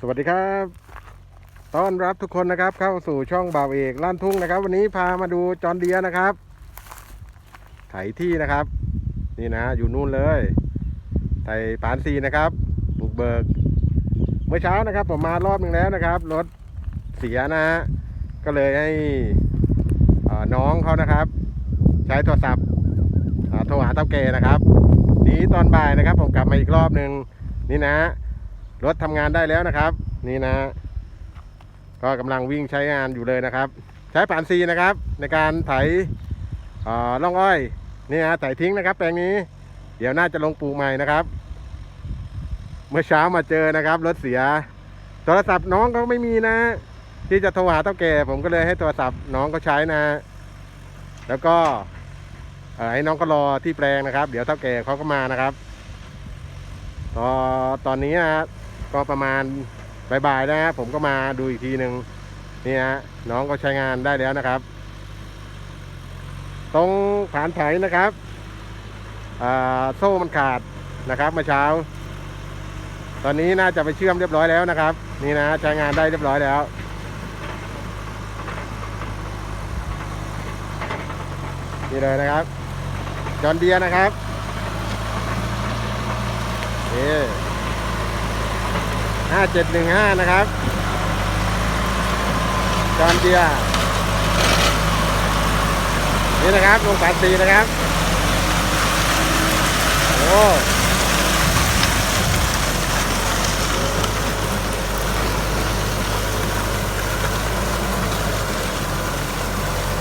สวัสดีครับ ต้อนรับทุกคนนะครับ เข้าสู่ช่องบ่าวเอกล้านทุ่งนะครับ วันนี้พามาดูจอนเดียนะครับ ไถที่นะครับ นี่นะอยู่นู่นเลยไถปานซีนะครับบุกเบิก เมื่อเช้านะครับ ผมมารอบหนึ่งแล้วนะครับ รถเสียนะฮะก็เลยให้น้องเขานะครับ ใช้โทรศัพท์โทรหาเต้าเกนะครับนี้ตอนบ่ายนะครับ ผมกลับมาอีกรอบหนึ่งนี่นะ รถทำงานได้แล้วนะครับ นี่นะ ก็กำลังวิ่งใช้งานอยู่เลยนะครับ ใช้ผ่านซีนะครับ ในการไถเอ่องอ้อยนี่นะไถทิ้งนะครับ แปลงนี้ เดี๋ยวน่าจะลงปลูกใหม่นะครับ เมื่อเช้ามาเจอนะครับรถเสีย โทรศัพท์น้องเขาไม่มีนะ ที่จะโทรหาเต้าแก่ผมก็เลยให้โทรศัพท์น้องเขาใช้นะ แล้วก็ให้น้องก็รอที่แปลงนะครับ เดี๋ยวเต้าแก่เขาก็มานะครับตอตอนนี้นะ ก็ประมาณบ่ายๆนะฮะผมก็มาดูอีกทีหนึ่งนี่ฮะน้องก็ใช้งานได้แล้วนะครับ ตรงผานไถนะครับโซ่มันขาดนะครับมาเช้า ตอนนี้น่าจะไปเชื่อมเรียบร้อยแล้วนะครับ นี่นะใช้งานได้เรียบร้อยแล้วนี่เลยนะครับ จอนเดียนะครับเอ๊ 5715 นะครับจอนเดียนี่นะครับลงสามสีนะครับ โอ้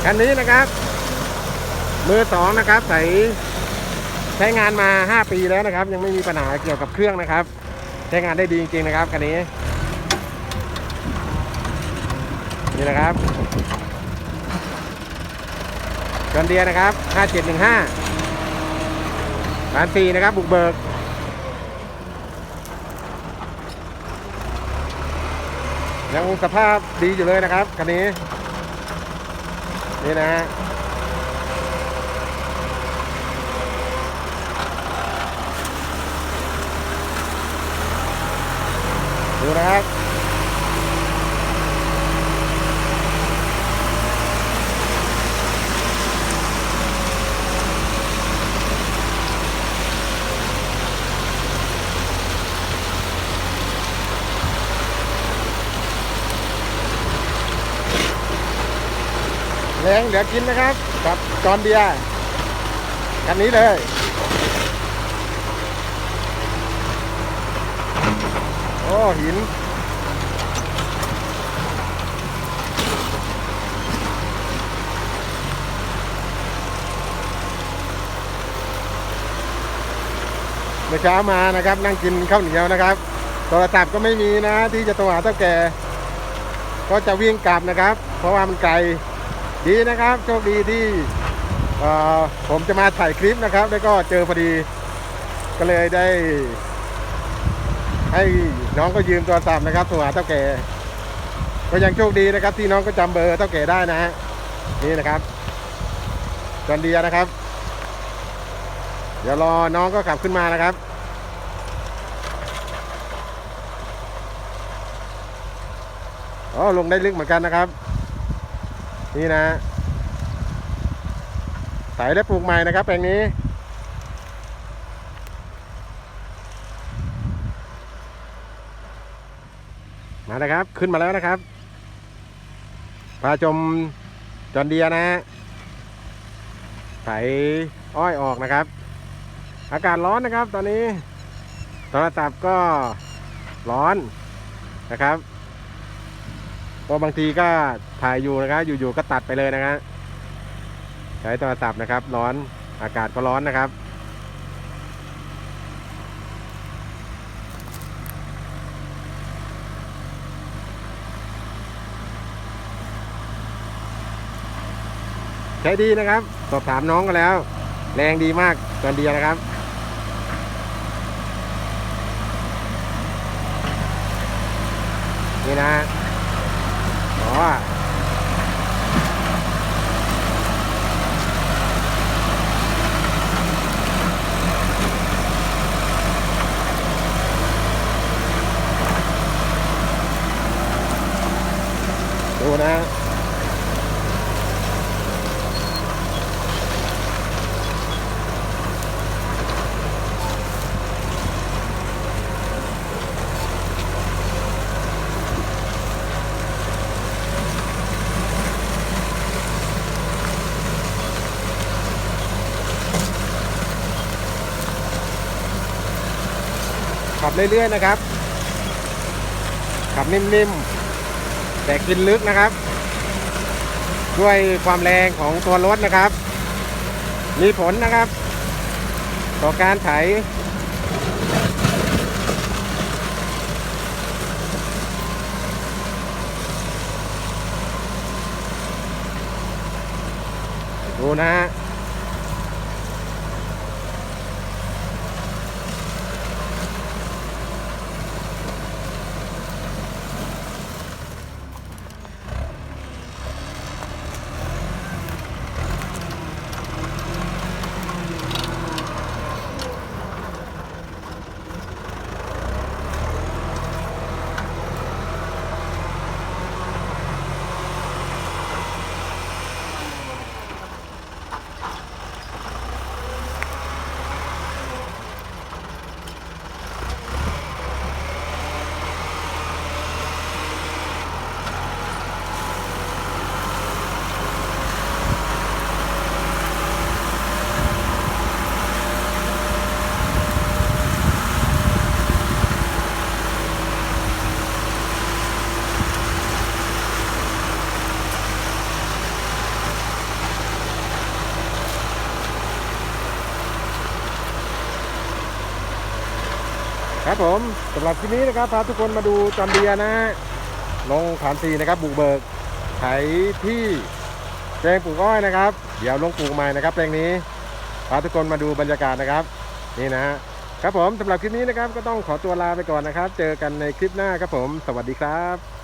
คันนี้นะครับ มือสองนะครับ ใส่ใช้งานมา 5 ปีแล้วนะครับ ยังไม่มีปัญหาเกี่ยวกับเครื่องนะครับ ช้งานได้ดีจริงๆนะครับคันนี้ นี่นะครับจอนเดียนะครับ 5715ร้านสี่นะครับ บุกเบิกยังสภาพดีอยู่เลยนะครับคันนี้ นี่นะฮะ ดูนะครับแรงเหลือกินนะครับกับจอนเบียร์คันนี้เลย โอ้ หิน เมื่อเช้ามานะครับ นั่งกินข้าวเหนียวนะครับโทรศัพท์ก็ไม่มีนะ ที่จะโทรหาเท่าแก่ ก็จะวิ่งกลับนะครับ เพราะว่ามันไกลดีนะครับ โชคดีที่ผมจะมาถ่ายคลิปนะครับ แล้วก็เจอพอดี ก็เลยได้ ให้น้องก็ยืมโทรศัพท์นะครับโทรหาเท่าแก่ก็ยังโชคดีนะครับ ที่น้องก็จำเบอร์เท่าแก่ได้นะฮะนี่นะครับจอนเดียนะครับ เดี๋ยวรอน้องก็ขับขึ้นมานะครับอ๋อลงได้ลึกเหมือนกันนะครับ นี่นะสายได้ปลูกใหม่นะครับแปลงนี้ มานะครับ ขึ้นมาแล้วนะครับพาชมจอนเดียนะฮะไถอ้อยออกนะครับ อากาศร้อนนะครับ ตอนนี้โทรศัพท์ก็ร้อนนะครับเพราะบางทีก็ถ่ายอยู่นะครับ อยู่ๆก็ตัดไปเลยนะครับใช้โทรศัพท์นะครับ ร้อนอากาศก็ร้อนนะครับ ช้ดีนะครับ สอบถามน้องกันแล้ว แรงดีมากตอนเดียวนะครับนี่นะอ๋อนะ ขับเรื่อยๆนะครับ ขับนิ่มๆ แต่กินลึกนะครับ ด้วยความแรงของตัวรถนะครับ มีผลนะครับต่อการไถดูนะฮะ ครับผมสำหรับคลิปนี้นะครับพาทุกคนมาดูจอมเบียนะฮะลงขามสีนะครับบุกเบิกไถที่แปลงปลูกอ้อยนะครับ เดี๋ยวลงปลูกใหม่นะครับแปลงนี้พาทุกคนมาดูบรรยากาศนะครับ นี่นะฮะครับผมสำหรับคลิปนี้นะครับก็ต้องขอตัวลาไปก่อนนะครับ เจอกันในคลิปหน้าครับผม สวัสดีครับ